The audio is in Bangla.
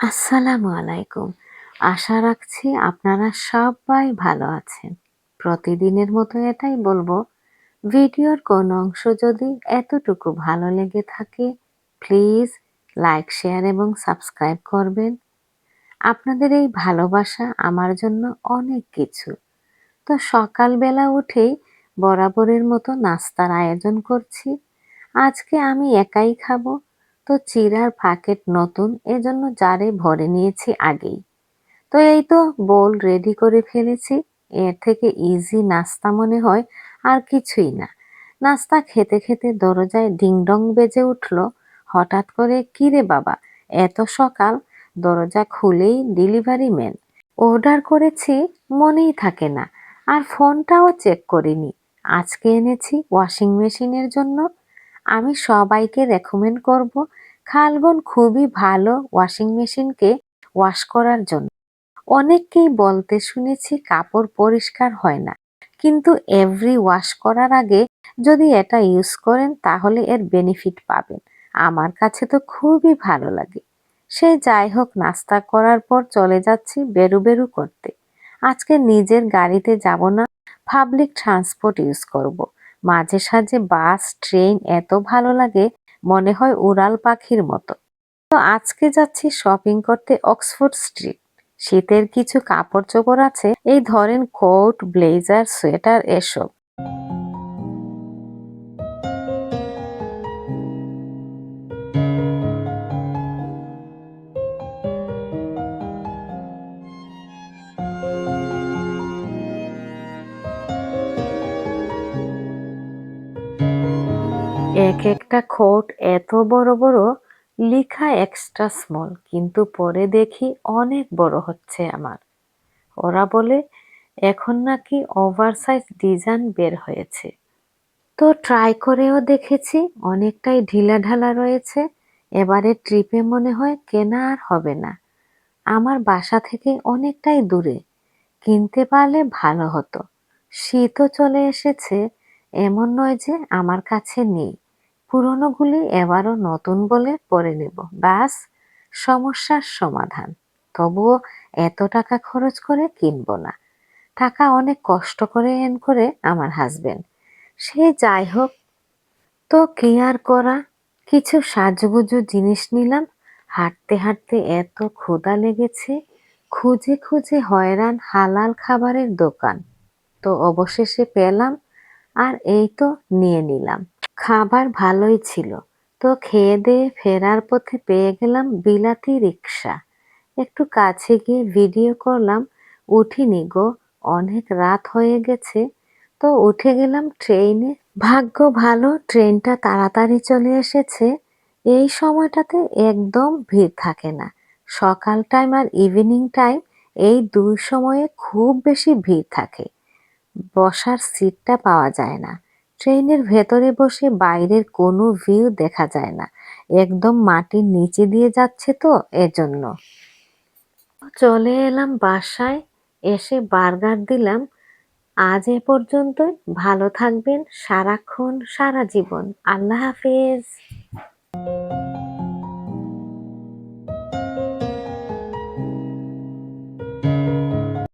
আসসালামু আলাইকুম। আশা রাখছি আপনারা সবাই ভালো আছেন। প্রতিদিনের মতো এটাই বলব, ভিডিওর কোন অংশ যদি এতটুকু ভালো লেগে থাকে, প্লিজ লাইক, শেয়ার এবং সাবস্ক্রাইব করবেন। আপনাদের এই ভালোবাসা আমার জন্য অনেক কিছু। তো সকালবেলা উঠেই বরাবরের মতো নাস্তার আয়োজন করছি। আজকে আমি একাই খাব তো চিরার প্যাকেট নতুন, এজন্য জারে ভরে নিয়েছি আগেই। তো এই তো বোল রেডি করে ফেলেছি, এর থেকে ইজি নাস্তা মনে হয় আর কিছুই না। নাস্তা খেতে খেতে দরজায় ডিংডং বেজে উঠল, হঠাৎ করে, কিরে বাবা, এত সকাল, দরজা খুলেই ডেলিভারি ম্যান। অর্ডার করেছি, মনেই থাকে না, আর ফোনটাও চেক করিনি। আজকে এনেছি ওয়াশিং মেশিনের জন্য। আমি সবাইকে রেকমেন্ড করব খালবন খুবই ভালো ওয়াশিং মেশিনকে ওয়াশ করার জন্য। অনেককেই বলতে শুনেছি কাপড় পরিষ্কার হয় না। কিন্তু এভরি ওয়াশ করার আগে যদি এটা ইউজ করেন তাহলে এর বেনিফিট পাবেন। আমার কাছে তো খুবই ভালো লাগে। সে যাই হোক, নাস্তা করার পর চলে যাচ্ছি বেরু বেরু করতে। আজকে নিজের গাড়িতে যাব না পাবলিক ট্রান্সপোর্ট ইউজ করব। মাঝে সাঝে বাস, ট্রেন এত ভালো লাগে, মনে হয় উড়াল পাখির মতো। তো আজকে যাচ্ছি শপিং করতে অক্সফোর্ড স্ট্রিট শীতের কিছু কাপড় চোপড় আছে, এই ধরেন কোট ব্লেজার সোয়েটার এসব। এক একটা খোট এত বড় বড়, লিখা এক্সট্রা স্মল কিন্তু পরে দেখি অনেক বড় হচ্ছে আমার। ওরা বলে, এখন নাকি ওভারসাইজ ডিজাইন বের হয়েছে। তো ট্রাই করেও দেখেছি, অনেকটাই ঢিলা ঢালা রয়েছে, এবারে ট্রিপে মনে হয় কেনা আর হবে না। আমার বাসা থেকে অনেকটাই দূরে, কিনতে পারলে ভালো হতো। শীতও চলে এসেছে এমন নয় যে আমার কাছে নেই। পুরনোগুলি এবারও নতুন বলে পরে নেব। ব্যাস সমস্যার সমাধান। তবুও এত টাকা খরচ করে কিনব না। টাকা অনেক কষ্ট করে এন করে আমার হাজবেন্ড। সে যাই হোক, তো কি আর করা? কিছু সাজগুজু জিনিস নিলাম। হাঁটতে হাঁটতে এত ক্ষুদা লেগেছে, খুঁজে খুঁজে হয়রান হালাল খাবারের দোকান। তো অবশেষে পেলাম আর এই তো নিয়ে নিলাম। খাবার ভালোই ছিল। তো খেয়ে দিয়ে ফেরার পথে পেয়ে গেলাম বিলাতি রিক্সা একটু কাছে গিয়ে ভিডিও করলাম, উঠিনি গো, অনেক রাত হয়ে গেছে। তো উঠে গেলাম ট্রেনে। ভাগ্য ভালো, ট্রেনটা তাড়াতাড়ি চলে এসেছে। এই সময়টাতে একদম ভিড় থাকে না। সকাল টাইম আর ইভিনিং টাইম এই দুই সময়ে খুব বেশি ভিড় থাকে। বসার সিটটা পাওয়া যায় না। ট্রেনের ভেতরে বসে বাইরের কোনো ভিউ দেখা যায় না। একদম মাটির নিচে দিয়ে যাচ্ছে তো এজন্য। চলে এলাম বাসায়, এসে বার্গার দিলাম। আজ এ পর্যন্তই। ভালো থাকবেন সারাক্ষণ, সারা জীবন। আল্লাহ হাফেজ।